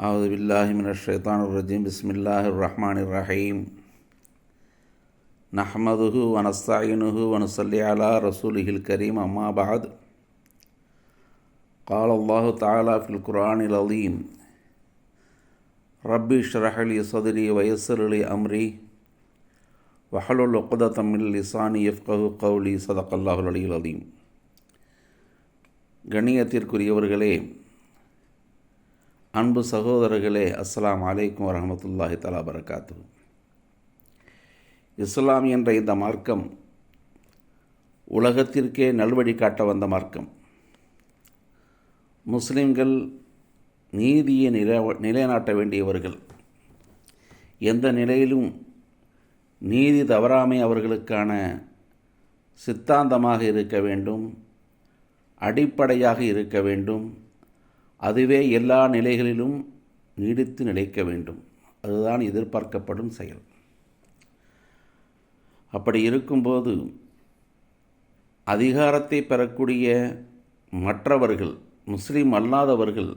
أعوذ بالله من الشيطان الرجيم بسم الله الرحمن الرحيم نحمده ونستعينه ونصلي على رسوله الكريم أما بعد قال الله تعالى في القرآن العظيم ربي اشرح لي صدري ويسر لي أمري وحلل عقدة من لساني يفقه قولي صدق الله العلي العظيم கண்ணியத்திற்குரியவர்களே அன்பு சகோதரர்களே அஸ்லாம் அலைக்கும் வரமத்துல்லாஹி தலா வரகாத்து இஸ்லாம் என்ற இந்த மார்க்கம் உலகத்திற்கே நல்வழி காட்ட வந்த மார்க்கம். முஸ்லிம்கள் நீதியை நிலை நிலைநாட்ட வேண்டியவர்கள். எந்த நிலையிலும் நீதி தவறாமை அவர்களுக்கான சித்தாந்தமாக இருக்க வேண்டும் அடிப்படையாக இருக்க வேண்டும் அதுவே எல்லா நிலைகளிலும் நீடித்து நிலைக்க வேண்டும். அதுதான் எதிர்பார்க்கப்படும் செயல். அப்படி இருக்கும்போது அதிகாரத்தை பெறக்கூடிய மற்றவர்கள் முஸ்லீம் அல்லாதவர்கள்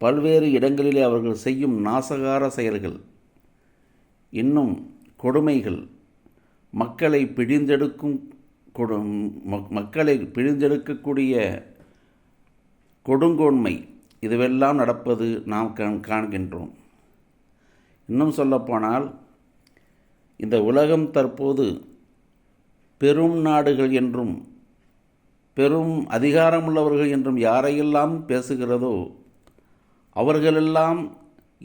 பல்வேறு இடங்களிலே அவர்கள் செய்யும் நாசகார செயல்கள் இன்னும் கொடுமைகள் மக்களை பிழிந்தெடுக்கும் கொடு மக்களை பிழிந்தெடுக்கக்கூடிய கொடுங்கோன்மை. இதுவெல்லாம் நடப்பது நாம் காண்கின்றோம். இன்னும் சொல்லப்போனால் இந்த உலகம் தற்போது பெரும் நாடுகள் என்றும் பெரும் அதிகாரமுள்ளவர்கள் என்றும் யாரையெல்லாம் பேசுகிறதோ அவர்களெல்லாம்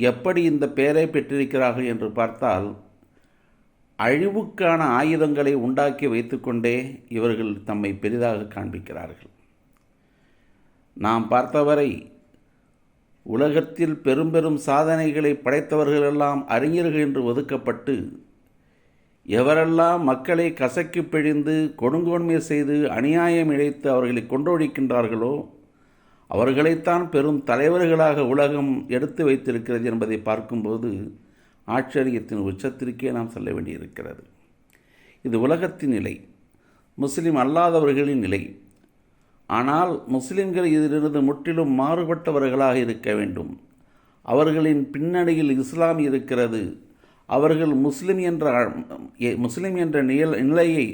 எப்படி இந்த பெயரை பெற்றிருக்கிறார்கள் என்று பார்த்தால் அழிவுக்கான ஆயுதங்களை உண்டாக்கி வைத்துக்கொண்டே இவர்கள் தம்மை பெரிதாக காண்பிக்கிறார்கள். நாம் பார்த்தவரை உலகத்தில் பெரும் பெரும் சாதனைகளை படைத்தவர்களெல்லாம் அறிஞர்கள் என்று ஒதுக்கப்பட்டு எவரெல்லாம் மக்களை கசக்கி பிழிந்து கொடுங்கோன்மை செய்து அநியாயம் இழைத்து அவர்களை கொண்டோடிக்கின்றார்களோ அவர்களைத்தான் பெரும் தலைவர்களாக உலகம் எடுத்து வைத்திருக்கிறது என்பதை பார்க்கும்போது ஆச்சரியத்தின் உச்சத்திற்கே நாம் செல்ல வேண்டியிருக்கிறது. இது உலகத்தின் நிலை முஸ்லிம் அல்லாதவர்களின் நிலை. ஆனால் முஸ்லிம்கள் இதிலிருந்து முற்றிலும் மாறுபட்டவர்களாக இருக்க வேண்டும். அவர்களின் பின்னணியில் இஸ்லாம் இருக்கிறது. அவர்கள் முஸ்லிம் என்ற முஸ்லிம் என்ற நிலையை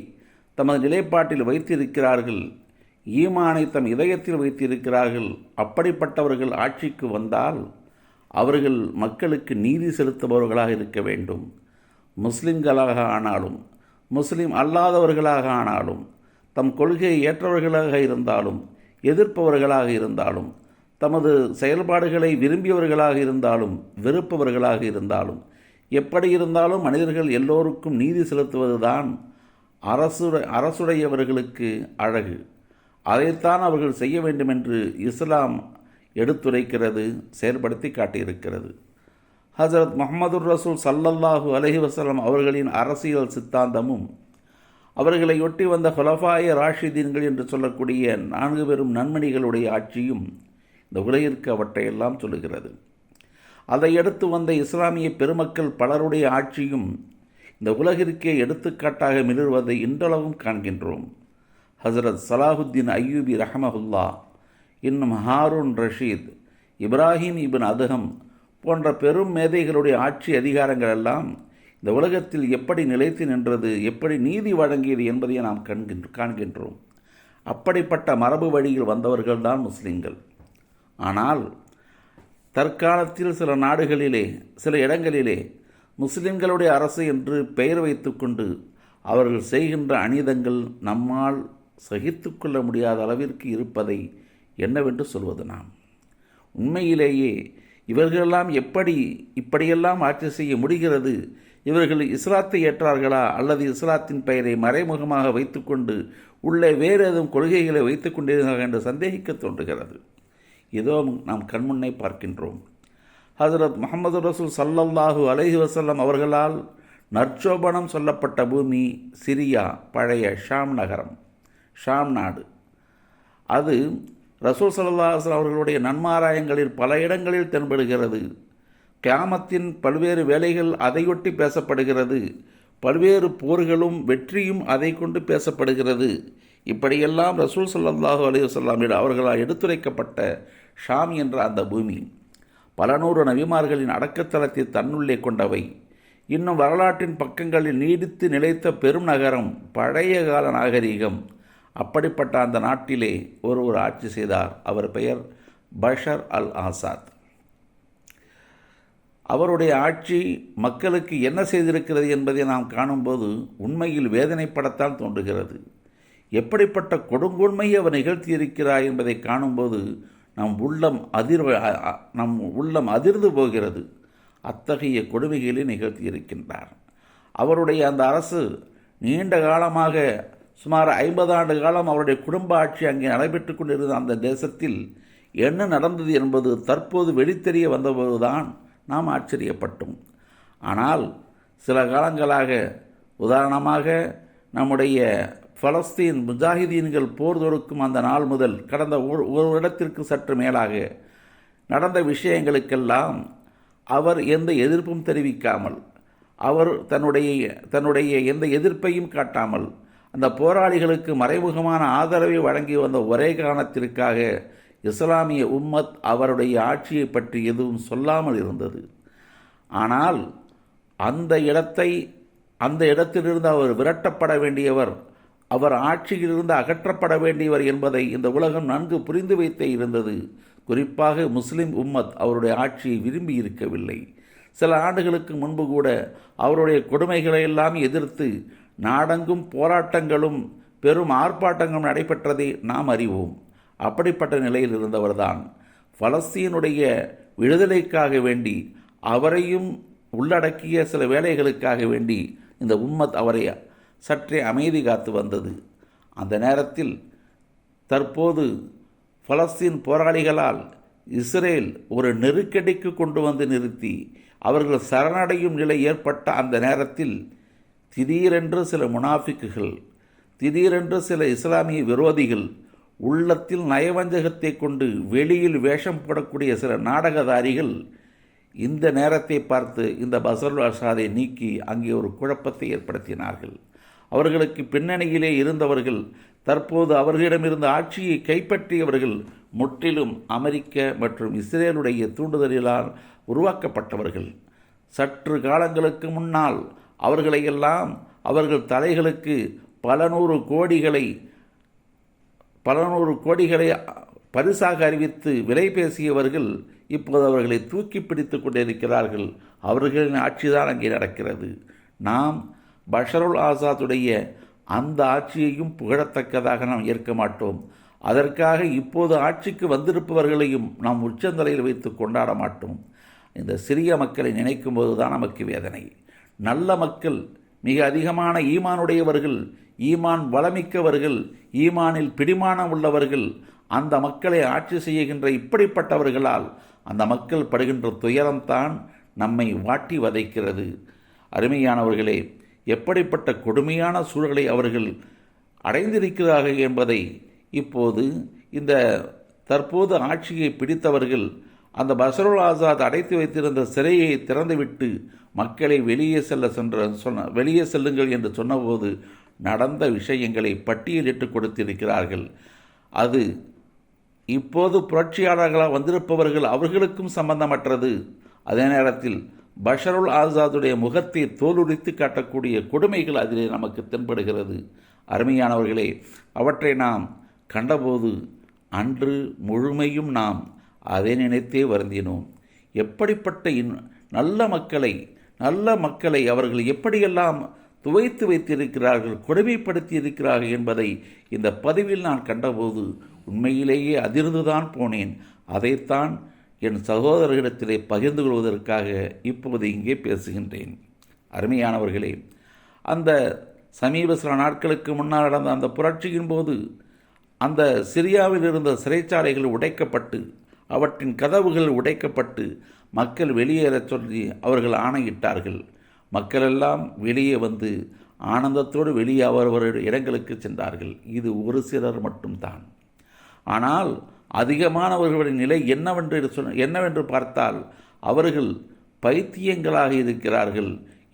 தமது நிலைப்பாட்டில் வைத்திருக்கிறார்கள். ஈமானை தம் இதயத்தில் வைத்திருக்கிறார்கள். அப்படிப்பட்டவர்கள் ஆட்சிக்கு வந்தால் அவர்கள் மக்களுக்கு நீதி செலுத்துபவர்களாக இருக்க வேண்டும். முஸ்லிம்களாக ஆனாலும் முஸ்லிம் அல்லாதவர்களாக ஆனாலும் தம் கொள்கையை ஏற்றவர்களாக இருந்தாலும் எதிர்ப்பவர்களாக இருந்தாலும் தமது செயல்பாடுகளை விரும்பியவர்களாக இருந்தாலும் வெறுப்பவர்களாக இருந்தாலும் எப்படி இருந்தாலும் மனிதர்கள் எல்லோருக்கும் நீதி செலுத்துவதுதான் அரசுட அரசுடையவர்களுக்கு அழகு. அதைத்தான் அவர்கள் செய்ய வேண்டும் என்று இஸ்லாம் எடுத்துரைக்கிறது செயல்படுத்தி காட்டியிருக்கிறது. ஹசரத் முகமது ரசூல் சல்லல்லாஹு அலஹி வசலம் அவர்களின் அரசியல் சித்தாந்தமும் அவர்களை ஒட்டி வந்த ஹொலஃபாய ராஷிதீன்கள் என்று சொல்லக்கூடிய நான்கு பெரும் நன்மணிகளுடைய ஆட்சியும் இந்த உலகிற்கு அவற்றையெல்லாம் சொல்லுகிறது. அதையடுத்து வந்த இஸ்லாமிய பெருமக்கள் பலருடைய ஆட்சியும் இந்த உலகிற்கே எடுத்துக்காட்டாக மிளர்வதை இன்றளவும் காண்கின்றோம். ஹசரத் சலாஹுத்தீன் அய்யூபி ரஹமஹுல்லா இன்னும் Harun Rashid Ibrahim ibn Adham போன்ற பெரும் மேதைகளுடைய ஆட்சி அதிகாரங்கள் எல்லாம் இந்த உலகத்தில் எப்படி நிலைத்து நின்றது எப்படி நீதி வழங்கியது என்பதை நாம் கண்கின்ற காண்கின்றோம். அப்படிப்பட்ட மரபு வழியில் வந்தவர்கள்தான் முஸ்லிம்கள். ஆனால் தற்காலத்தில் சில நாடுகளிலே சில இடங்களிலே முஸ்லிம்களுடைய அரசு என்று பெயர் வைத்துக்கொண்டு அவர்கள் செய்கின்ற அனிதங்கள் நம்மால் சகித்து கொள்ள முடியாத அளவிற்கு இருப்பதை என்னவென்று சொல்வது நாம்? உண்மையிலேயே இவர்களெல்லாம் எப்படி இப்படியெல்லாம் ஆட்சி செய்ய முடிகிறது இவர்கள் இஸ்லாத்தை ஏற்றார்களா? அல்லது இஸ்லாத்தின் பெயரை மறைமுகமாக வைத்துக்கொண்டு உள்ளே வேறு எதுவும் கொள்கைகளை வைத்துக் கொண்டிருந்தார்கள் என்று சந்தேகிக்க தோன்றுகிறது. இதோ நாம் கண்முன்னை பார்க்கின்றோம். ஹசரத் முகமது ரசூல் சல்லல்லாஹு அலஹி வசல்லம் அவர்களால் நற்சோபனம் சொல்லப்பட்ட பூமி சிரியா பழைய ஷாம் நகரம் ஷாம் நாடு. அது ரசூல் சல்லாஹ் அவர்களுடைய நன்மாராயங்களில் பல இடங்களில் தென்படுகிறது. கியாமத்தின் பல்வேறு வேலைகள் அதையொட்டி பேசப்படுகிறது. பல்வேறு போர்களும் வெற்றியும் அதை கொண்டு பேசப்படுகிறது. இப்படியெல்லாம் ரசூல் ஸல்லல்லாஹு அலையுசல்லாமிடம் அவர்களால் எடுத்துரைக்கப்பட்ட ஷாம் என்ற அந்த பூமி பல நூறு நபிமார்களின் அடக்கத்தலத்தை தன்னுள்ளே கொண்டவை. இன்னும் வரலாற்றின் பக்கங்களில் நீடித்து நிலைத்த பெரும் நகரம் பழைய கால நாகரிகம். அப்படிப்பட்ட அந்த நாட்டிலே ஒருவர் ஆட்சி செய்தார். அவர் பெயர் பஷர் அல் ஆசாத் அவருடைய ஆட்சி மக்களுக்கு என்ன செய்திருக்கிறது என்பதை நாம் காணும்போது உண்மையில் வேதனைப்படத்தான் தோன்றுகிறது. எப்படிப்பட்ட கொடுங்கொன்மையை அவர் நிகழ்த்தியிருக்கிறார் என்பதை காணும்போது நம் உள்ளம் அதிர் நம் உள்ளம் அதிர்ந்து போகிறது. அத்தகைய கொடுமைகளை நிகழ்த்தியிருக்கின்றார். அவருடைய அந்த அரசு நீண்ட காலமாக சுமார் ஐம்பது ஆண்டு காலம் அவருடைய குடும்ப ஆட்சி அங்கே நடைபெற்று கொண்டிருந்த அந்த தேசத்தில் என்ன நடந்தது என்பது தற்போது வெளித்தெரிய வந்தபோதுதான் நாம் ஆச்சரியப்பட்டோம். ஆனால் சில காலங்களாக உதாரணமாக நம்முடைய பலஸ்தீன் முஜாஹிதீன்கள் போர் தொடுக்கும் அந்த நாள் முதல் கடந்த ஒரு இடத்திற்கு சற்று மேலாக நடந்த விஷயங்களுக்கெல்லாம் அவர் எந்த எதிர்ப்பும் தெரிவிக்காமல் அவர் தன்னுடைய தன்னுடைய எந்த எதிர்ப்பையும் காட்டாமல் அந்த போராளிகளுக்கு மறைமுகமான ஆதரவை வழங்கி வந்த ஒரே காரணத்திற்காக இஸ்லாமிய உம்மத் அவருடைய ஆட்சியை பற்றி எதுவும் சொல்லாமல் இருந்தது. ஆனால் அந்த இடத்தை அந்த இடத்திலிருந்து அவர் விரட்டப்பட வேண்டியவர் அவர் ஆட்சியிலிருந்து அகற்றப்பட வேண்டியவர் என்பதை இந்த உலகம் நன்கு புரிந்து வைத்தே இருந்தது. குறிப்பாக முஸ்லிம் உம்மத் அவருடைய ஆட்சியை விரும்பி இருக்கவில்லை. சில ஆண்டுகளுக்கு முன்பு கூட அவருடைய கொடுமைகளை எல்லாம் எதிர்த்து நாடெங்கும் போராட்டங்களும் பெரும் ஆர்ப்பாட்டங்களும் நடைபெற்றதை நாம் அறிவோம். அப்படிப்பட்ட நிலையில் இருந்தவர்தான். பலஸ்தீனுடைய விடுதலைக்காக வேண்டி அவரையும் உள்ளடக்கிய சில வேலைகளுக்காக வேண்டி இந்த உம்மத் அவரை சற்றே அமைதி காத்து வந்தது. அந்த நேரத்தில் தற்போது பலஸ்தீன் போராளிகளால் இஸ்ரேல் ஒரு நெருக்கடிக்கு கொண்டு வந்து நிறுத்தி அவர்கள் சரணடையும் நிலை ஏற்பட்ட அந்த நேரத்தில் திடீரென்று சில முனாஃபிக்குகள் திடீரென்று சில இஸ்லாமிய விரோதிகள் உள்ளத்தில் நயவஞ்சகத்தை கொண்டு வெளியில் வேஷம் போடக்கூடிய சில நாடகதாரிகள் இந்த நேரத்தை பார்த்து இந்த பசர் அசாதை நீக்கி அங்கே ஒரு குழப்பத்தை ஏற்படுத்தினார்கள். அவர்களுக்கு பின்னணியிலே இருந்தவர்கள் தற்போது அவர்களிடமிருந்த ஆட்சியை கைப்பற்றியவர்கள் முற்றிலும் அமெரிக்க மற்றும் இஸ்ரேலுடைய தூண்டுதலிலால் உருவாக்கப்பட்டவர்கள். சற்று காலங்களுக்கு முன்னால் அவர்களையெல்லாம் அவர்கள் தலைகளுக்கு பல நூறு கோடிகளை பல நூறு கோடிகளை பரிசாக அறிவித்து விலை பேசியவர்கள் இப்போது அவர்களை தூக்கி பிடித்து கொண்டிருக்கிறார்கள். அவர்களின் ஆட்சிதான் அங்கே நடக்கிறது. நாம் பஷருல் ஆசாத்துடைய அந்த ஆட்சியையும் புகழத்தக்கதாக நாம் ஏற்க மாட்டோம். அதற்காக இப்போது ஆட்சிக்கு வந்திருப்பவர்களையும் நாம் உச்சந்தலையில் வைத்து கொண்டாட மாட்டோம். இந்த சிறிய மக்களை நினைக்கும் போது தான் நமக்கு வேதனை. நல்ல மக்கள் மிக அதிகமான ஈமானுடையவர்கள் ஈமான் வளமிக்கவர்கள் ஈமானில் பிடிமானம் உள்ளவர்கள் அந்த மக்களை ஆட்சி செய்கின்ற இப்படிப்பட்டவர்களால் அந்த மக்கள் படுகின்ற துயரம்தான் நம்மை வாட்டி வதைக்கிறது. அருமையானவர்களே எப்படிப்பட்ட கொடுமையான சூழலை அவர்கள் அடைந்திருக்கிறார்கள் என்பதை இப்போது இந்த தற்போது ஆட்சியை பிடித்தவர்கள் அந்த பசருல் ஆசாத் அடைத்து வைத்திருந்த சிறையை திறந்துவிட்டு மக்களை வெளியே செல்ல சென்ற சொன்ன வெளியே செல்லுங்கள் என்று சொன்னபோது நடந்த விஷயங்களை பட்டியலிட்டு கொடுத்திருக்கிறார்கள். அது இப்போது புரட்சியாளர்களாக வந்திருப்பவர்கள் அவர்களுக்கும் சம்பந்தமற்றது. அதே நேரத்தில் பஷருல் ஆசாதுடைய முகத்தை தோலுரித்து காட்டக்கூடிய கொடுமைகள் அதிலே நமக்கு தென்படுகிறது. அருமையானவர்களே அவற்றை நாம் கண்டபோது அன்று முழுமையும் நாம் அதை நினைத்தே வருந்தினோம். எப்படிப்பட்ட இன் நல்ல மக்களை நல்ல மக்களை அவர்கள் எப்படியெல்லாம் துவைத்து வைத்திருக்கிறார்கள் கொடுமைப்படுத்தி இருக்கிறார்கள் என்பதை இந்த பதிவில் நான் கண்டபோது உண்மையிலேயே அதிர்ந்துதான் போனேன். அதைத்தான் என் சகோதரர்களிடத்திலே பகிர்ந்து கொள்வதற்காக இப்போது இங்கே பேசுகின்றேன். அருமையானவர்களே அந்த சமீப சில நாட்களுக்கு முன்னால் நடந்த அந்த புரட்சியின் போது அந்த சிரியாவில் இருந்த சிறைச்சாலைகள் உடைக்கப்பட்டு அவற்றின் கதவுகள் உடைக்கப்பட்டு மக்கள் வெளியேறச் சொல்லி அவர்கள் ஆணையிட்டார்கள். மக்களெல்லாம் வெளியே வந்து ஆனந்தத்தோடு வெளியே அவரவருடைய இடங்களுக்கு சென்றார்கள். இது ஒரு சிலர் மட்டும்தான். ஆனால் அதிகமானவர்களின் நிலை என்னவென்று சொன்ன என்னவென்று பார்த்தால் அவர்கள் பைத்தியங்களாக இருக்கிறார்கள்.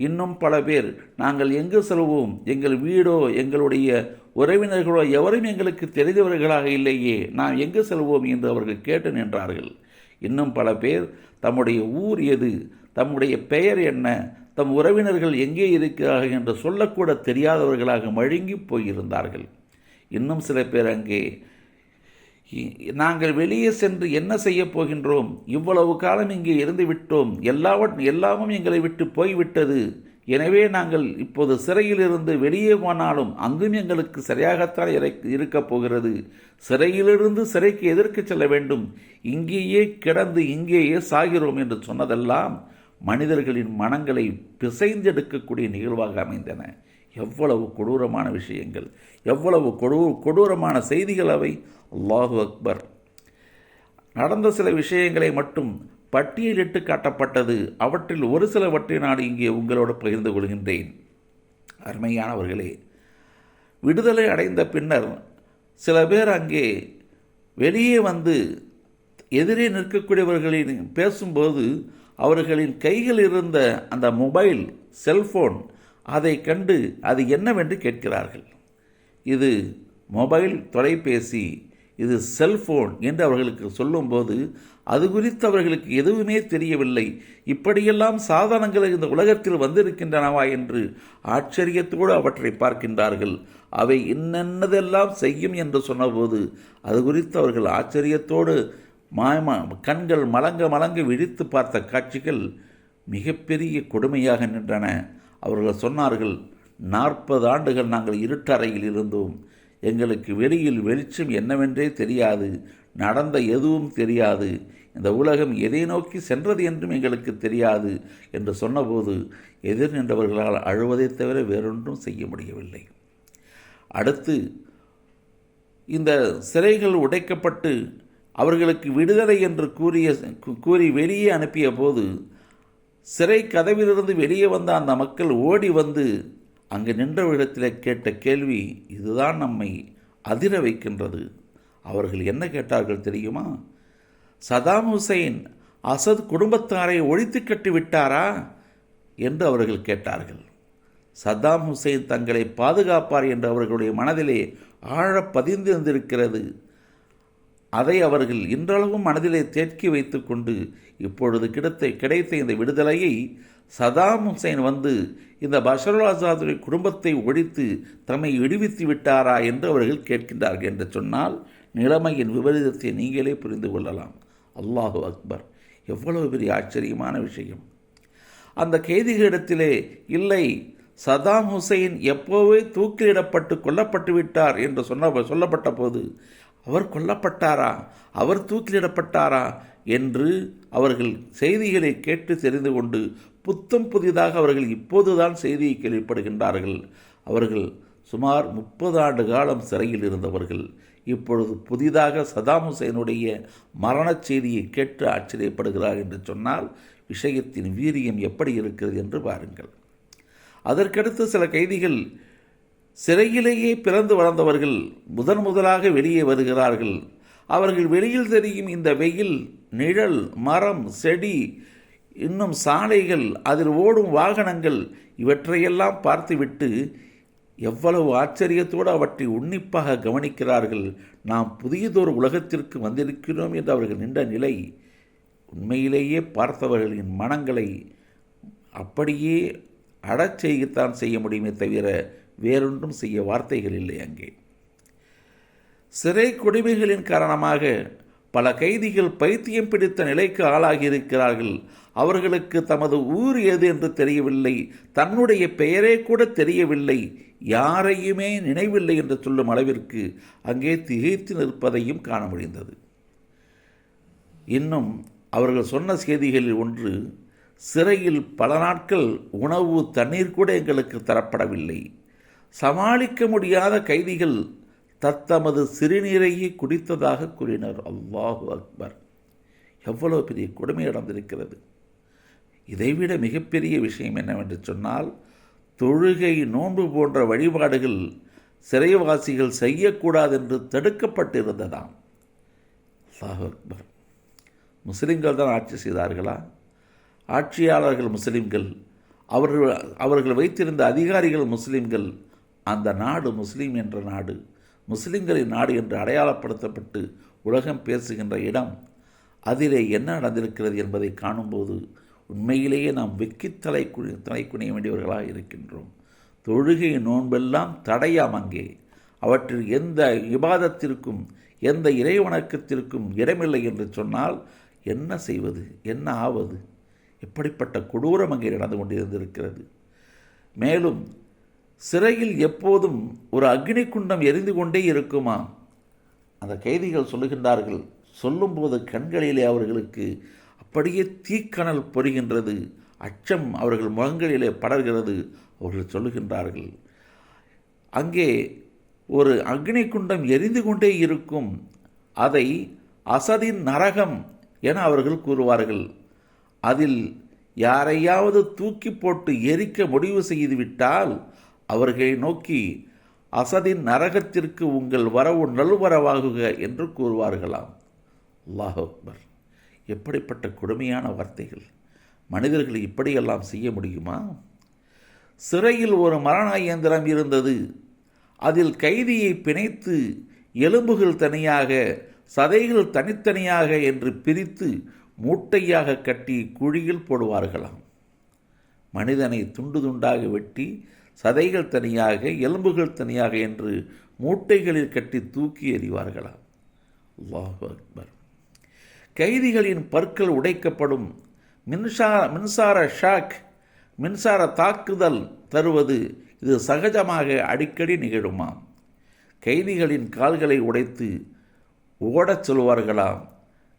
இன்னும் பல பேர். நாங்கள் எங்கு செல்வோம்? எங்கள் வீடோ எங்களுடைய உறவினர்களோ எவரும் எங்களுக்கு தெரிந்தவர்களாக இல்லையே. நாம் எங்கு செல்வோம் என்று அவர்கள் கேட்டு நின்றார்கள். இன்னும் பல பேர் தம்முடைய ஊர் எது? தம்முடைய பெயர் என்ன? தம் உறவினர்கள் எங்கே இருக்கிறார்கள்? என்று சொல்லக்கூட தெரியாதவர்களாக மழுங்கி போயிருந்தார்கள். இன்னும் சில பேர் அங்கே நாங்கள் வெளியே சென்று என்ன செய்ய போகின்றோம்? இவ்வளவு காலம் இங்கே இருந்து விட்டோம். எல்லாவற் எல்லாமும் எங்களை விட்டு போய்விட்டது. எனவே நாங்கள் இப்போது சிறையிலிருந்து வெளியே போனாலும் அங்கும் எங்களுக்கு சரியாகத்தான் இருக்கப் போகிறது. சிறையிலிருந்து சிறைக்கு எதற்கு செல்ல வேண்டும்? இங்கேயே கிடந்து இங்கேயே சாகிறோம் என்று சொன்னதெல்லாம் மனிதர்களின் மனங்களை பிசைந்தெடுக்கக்கூடிய நிகழ்வாக அமைந்தன. எவ்வளவு கொடூரமான விஷயங்கள் எவ்வளவு கொடூ கொடூரமான செய்திகள் அவை. அல்லாஹு அக்பர். நடந்த சில விஷயங்களை மட்டும் பட்டியலிட்டு காட்டப்பட்டது. அவற்றில் ஒரு சிலவற்றை நான் இங்கே உங்களோடு பகிர்ந்து கொள்கின்றேன். அருமையானவர்களே விடுதலை அடைந்த பின்னர் சில பேர் அங்கே வெளியே வந்து எதிரே நிற்கக்கூடியவர்களின் பேசும்போது அவர்களின் கையில் இருந்த அந்த மொபைல் செல்ஃபோன் அதை கண்டு அது என்னவென்று கேட்கிறார்கள். இது மொபைல் தொலைபேசி இது செல்போன் என்று அவர்களுக்கு சொல்லும்போது அது குறித்து அவர்களுக்கு எதுவுமே தெரியவில்லை. இப்படியெல்லாம் சாதனங்கள் இந்த உலகத்தில் வந்திருக்கின்றனவா என்று ஆச்சரியத்தோடு அவற்றை பார்க்கின்றார்கள். அவை என்னென்னதெல்லாம் செய்யும் என்று சொன்னபோது அது குறித்து அவர்கள் ஆச்சரியத்தோடு மாயமா கண்கள் மலங்க மலங்க விழித்து பார்த்த காட்சிகள் மிகப்பெரிய கொடுமையாக நின்றன. அவர்கள் சொன்னார்கள் நாற்பது ஆண்டுகள் நாங்கள் இருட்டறையில் இருந்தோம். எங்களுக்கு வெளியில் வெளிச்சம் என்னவென்றே தெரியாது. நடந்த எதுவும் தெரியாது. இந்த உலகம் எதை நோக்கி சென்றது என்றும் எங்களுக்கு தெரியாது என்று சொன்னபோது எதிர் நின்றவர்களால் அழுவதை தவிர வேறொன்றும் செய்ய முடியவில்லை. அடுத்து இந்த சிறைகள் உடைக்கப்பட்டு அவர்களுக்கு விடுதலை என்று கூறிய கூறி வெளியே அனுப்பிய போது சிறை கதவிலிருந்து வெளியே வந்த அந்த மக்கள் ஓடி வந்து அங்கு நின்ற இடத்தில் கேட்ட கேள்வி இதுதான் நம்மை அதிர வைக்கின்றது. அவர்கள் என்ன கேட்டார்கள் தெரியுமா? சதாம் ஹுசைன் அசத் குடும்பத்தாரை ஒழித்து கட்டி விட்டாரா என்று அவர்கள் கேட்டார்கள். சதாம் ஹுசைன் தங்களை பாதுகாப்பார் என்று அவர்களுடைய மனதிலே ஆழ பதிந்திருந்திருக்கிறது. அதை அவர்கள் இன்றளவும் மனதிலே தேக்கி வைத்துக்கொண்டு இப்பொழுது கிடைத்த கிடைத்த இந்த விடுதலையை சதாம் ஹுசைன் வந்து இந்த பஷருல் ஆசாதுடைய குடும்பத்தை ஒழித்து தம்மை விடுவித்து விட்டாரா என்று அவர்கள் கேட்கின்றார்கள் என்று சொன்னால் நிலைமையின் விபரீதத்தை நீங்களே புரிந்து கொள்ளலாம். அல்லாஹு அக்பர். எவ்வளவு பெரிய ஆச்சரியமான விஷயம். அந்த கைதிகளிடத்திலே இல்லை சதாம் ஹுசைன் எப்போவே தூக்கிலிடப்பட்டு கொல்லப்பட்டு விட்டார் என்று சொன்ன சொல்லப்பட்ட போது அவர் கொல்லப்பட்டாரா? அவர் தூக்கிலிடப்பட்டாரா? என்று அவர்கள் செய்திகளை கேட்டு தெரிந்து கொண்டு புத்தம் புதிதாக அவர்கள் இப்போதுதான் செய்தியை கேள்விப்படுகின்றார்கள். அவர்கள் சுமார் முப்பது ஆண்டு காலம் சிறையில் இருந்தவர்கள். இப்பொழுது புதிதாக சதாம் ஹுசைனுடைய மரணச் செய்தியை கேட்டு ஆச்சரியப்படுகிறார் என்று சொன்னால் விஷயத்தின் வீரியம் எப்படி இருக்கிறது என்று பாருங்கள். அதற்கடுத்து சில கைதிகள் சிறையிலேயே பிறந்து வளர்ந்தவர்கள் முதன் முதலாக வெளியே வருகிறார்கள். அவர்கள் வெளியில் தெரியும் இந்த வெயில் நிழல் மரம் செடி இன்னும் சாலைகள் அதில் ஓடும் வாகனங்கள் இவற்றையெல்லாம் பார்த்துவிட்டு எவ்வளவு ஆச்சரியத்தோடு அவற்றை உன்னிப்பாக கவனிக்கிறார்கள். நாம் புதியதொரு உலகத்திற்கு வந்திருக்கிறோம் என்று அவர்கள் நின்ற நிலை உண்மையிலேயே பார்த்தவர்களின் மனங்களை அப்படியே அடச் செய்யத்தான் செய்ய முடியுமே தவிர வேறொன்றும் செய்ய வார்த்தைகள் இல்லை அங்கே. சிறை கொடுமைகளின் காரணமாக பல கைதிகள் பைத்தியம் பிடித்த நிலைக்கு ஆளாகியிருக்கிறார்கள். அவர்களுக்கு தமது ஊர் எது என்று தெரியவில்லை. தன்னுடைய பெயரே கூட தெரியவில்லை. யாரையுமே நினைவில்லை என்று சொல்லும் அளவிற்கு அங்கே திகைத்து நிற்பதையும் காண முடிந்தது. இன்னும் அவர்கள் சொன்ன செய்திகளில் ஒன்று சிறையில் பல நாட்கள் உணவு தண்ணீர் கூட எங்களுக்கு தரப்படவில்லை. சமாளிக்க முடியாத கைதிகள் தத்தமது சிறுநீரையே குடித்ததாக கூறினர். அல்லாஹு அக்பர். எவ்வளவு பெரிய கொடுமை நடந்திருக்கிறது. இதைவிட மிகப்பெரிய விஷயம் என்னவென்று சொன்னால் தொழுகை நோன்பு போன்ற வழிபாடுகள் சிறைவாசிகள் செய்யக்கூடாது என்று தடுக்கப்பட்டிருந்ததாம். அல்லாஹு அக்பர். முஸ்லிம்கள் தான் ஆட்சி செய்தார்களா? ஆட்சியாளர்கள் முஸ்லிம்கள் அவர்கள் அவர்கள் வைத்திருந்த அதிகாரிகள் முஸ்லிம்கள் அந்த நாடு முஸ்லீம் என்ற நாடு முஸ்லிம்களின் நாடு என்று அடையாளப்படுத்தப்பட்டு உலகம் பேசுகின்ற இடம் அதிலே என்ன நடந்திருக்கிறது என்பதை காணும்போது உண்மையிலேயே நாம் வெக்கி தலை குனி தலை குனிய வேண்டியவர்களாக இருக்கின்றோம். தொழுகை நோன்பெல்லாம் தடையாம் அங்கே. அவற்றில் எந்த விவாதத்திற்கும் எந்த இறைவணக்கத்திற்கும் இடமில்லை என்று சொன்னால் என்ன செய்வது என்ன ஆவது? எப்படிப்பட்ட கொடூரம் அங்கே நடந்து கொண்டிருந்திருக்கிறது. மேலும் சிறையில் எப்போதும் ஒரு அக்னி குண்டம் எரிந்து கொண்டே இருக்குமா? அந்த கைதிகள் சொல்லுகின்றார்கள் சொல்லும்போது கண்களிலே அவர்களுக்கு அப்படியே தீக்கணல் பொறுகின்றது அச்சம் அவர்கள் முகங்களிலே படர்கிறது அவர்கள் சொல்லுகின்றார்கள். அங்கே ஒரு அக்னி குண்டம் எரிந்து கொண்டே இருக்கும் அதை அசதின் நரகம் என அவர்கள் கூறுவார்கள். அதில் யாரையாவது தூக்கி போட்டு எரிக்க முடிவு செய்துவிட்டால் அவர்களை நோக்கி அசதின் நரகத்திற்கு உங்கள் வரவு நல்வரவாகுக என்று கூறுவார்களாம். அல்லாஹ் அக்பர். எப்படிப்பட்ட கொடுமையான வார்த்தைகள். மனிதர்கள் இப்படியெல்லாம் செய்ய முடியுமா? சிறையில் ஒரு மரண இயந்திரம் இருந்தது. அதில் கைதியை பிணைத்து எலும்புகள் தனியாக சதைகள் தனித்தனியாக என்று பிரித்து மூட்டையாக கட்டி குழியில் போடுவார்களாம். மனிதனை துண்டு துண்டாக வெட்டி சதைகள் தனியாக எலும்புகள் தனியாக என்று மூட்டைகளில் கட்டி தூக்கி எறிவார்களாம். அல்லாஹு அக்பர். கைதிகளின் பற்கள் உடைக்கப்படும். மின்சார மின்சார ஷாக் மின்சார தாக்குதல் தருவது இது சகஜமாக அடிக்கடி நிகழுமாம். கைதிகளின் கால்களை உடைத்து ஓடச் சொல்வார்களாம்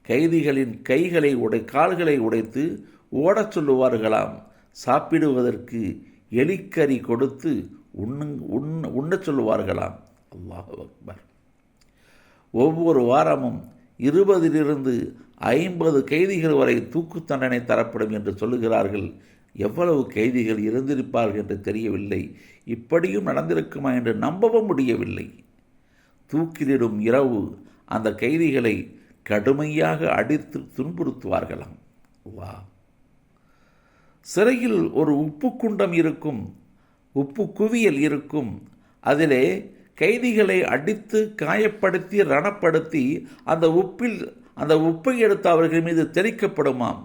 கைதிகளின் கைகளை உடை கால்களை உடைத்து ஓடச் சொல்லுவார்களாம். சாப்பிடுவதற்கு எலிக்கறி கொடுத்து உண்ணுங் உண்ண உண்ணச் சொல்லுவார்களாம். அல்லாஹு அக்பர். ஒவ்வொரு வாரமும் இருபதிலிருந்து ஐம்பது கைதிகள் வரை தூக்கு தண்டனை தரப்படும் என்று சொல்லுகிறார்கள். எவ்வளவு கைதிகள் இருந்திருப்பார்கள் என்று தெரியவில்லை. இப்படியும் நடந்திருக்குமா என்று நம்பவும் முடியவில்லை. தூக்கிலிடும் இரவு அந்த கைதிகளை கடுமையாக அடித்து துன்புறுத்துவார்களாம். வா. சிறையில் ஒரு உப்பு குண்டம் இருக்கும் உப்பு குவியல் இருக்கும். அதிலே கைதிகளை அடித்து காயப்படுத்தி ரணப்படுத்தி அந்த உப்பில் அந்த உப்பை எடுத்து அவர்கள் மீது தெளிக்கப்படுமாம்.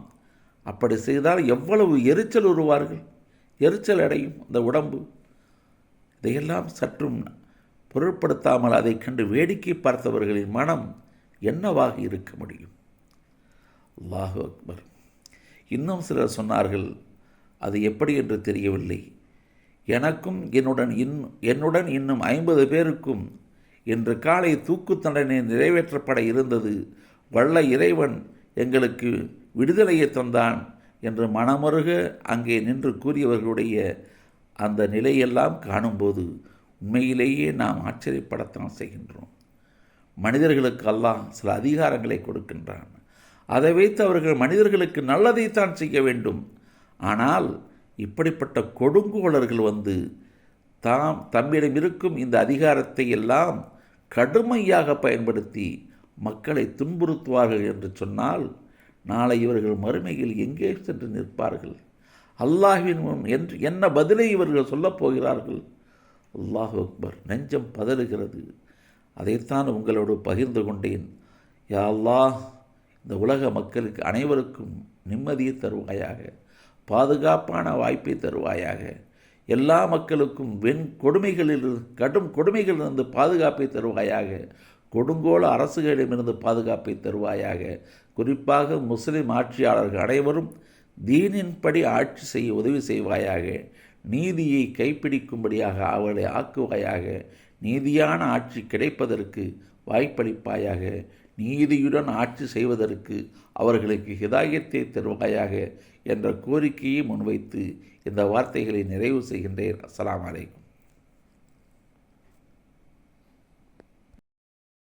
அப்படி செய்தால் எவ்வளவு எரிச்சல் உருவார்கள்? எரிச்சல் அடையும் அந்த உடம்பு. இதையெல்லாம் சற்றும் பொருட்படுத்தாமல் அதை கண்டு வேடிக்கை பார்த்தவர்களின் மனம் என்னவாக இருக்க முடியும்? அல்லாஹு அக்பர். இன்னும் சிலர் சொன்னார்கள் அது எப்படி என்று தெரியவில்லை. எனக்கும் என்னுடன் இன் என்னுடன் இன்னும் ஐம்பது பேருக்கும் இன்று காலை தூக்கு தண்டனை நிறைவேற்றப்பட இருந்தது. வல்ல இறைவன் எங்களுக்கு விடுதலையை தந்தான் என்று மனமருக அங்கே நின்று கூறியவர்களுடைய அந்த நிலையெல்லாம் காணும்போது உண்மையிலேயே நாம் ஆச்சரியப்படத்தான் செய்கின்றோம். மனிதர்களுக்கு அல்லாஹ் சில அதிகாரங்களை கொடுக்கின்றான். அதை வைத்து அவர்கள் மனிதர்களுக்கு நல்லதைத்தான் செய்ய வேண்டும். ஆனால் இப்படிப்பட்ட கொடுங்கோளர்கள் வந்து தாம் தம்மிடம் இருக்கும் இந்த அதிகாரத்தை எல்லாம் கடுமையாக பயன்படுத்தி மக்களை துன்புறுத்துவார்கள் என்று சொன்னால் நாளை இவர்கள் மறுமையில் எங்கே சென்று நிற்பார்கள்? அல்லாஹின் முன் என்று என்ன பதிலை இவர்கள் சொல்லப் போகிறார்கள்? அல்லாஹ் அக்பர் நெஞ்சம் பதறுகிறது. அதைத்தான் உங்களோடு பகிர்ந்து கொண்டேன். யா அல்லாஹ் இந்த உலக மக்களுக்கு அனைவருக்கும் நிம்மதியை தருவாயாக. பாதுகாப்பான வாய்ப்பை தருவாயாக. எல்லா மக்களுக்கும் வெண் கொடுமைகளில் கடும் கொடுமைகளிலிருந்து பாதுகாப்பை தருவாயாக. கொடுங்கோல அரசுகளிடமிருந்து பாதுகாப்பை தருவாயாக. குறிப்பாக முஸ்லிம் ஆட்சியாளர்கள் அனைவரும் தீனின்படி ஆட்சி செய்ய உதவி செய்வாயாக. நீதியை கைப்பிடிக்கும்படியாக அவர்களை ஆக்குவாயாக. நீதியான ஆட்சி கிடைப்பதற்கு வாய்ப்பளிப்பாயாக. நீதியுடன் ஆட்சி செய்வதற்கு அவர்களுக்கு ஹிதாயத்தை தருவாயாக. என்ற கோரிக்கையை முன்வைத்து இந்த வார்த்தைகளை நிறைவு செய்கின்றேன். அஸ்லாம் அலைக்கும்.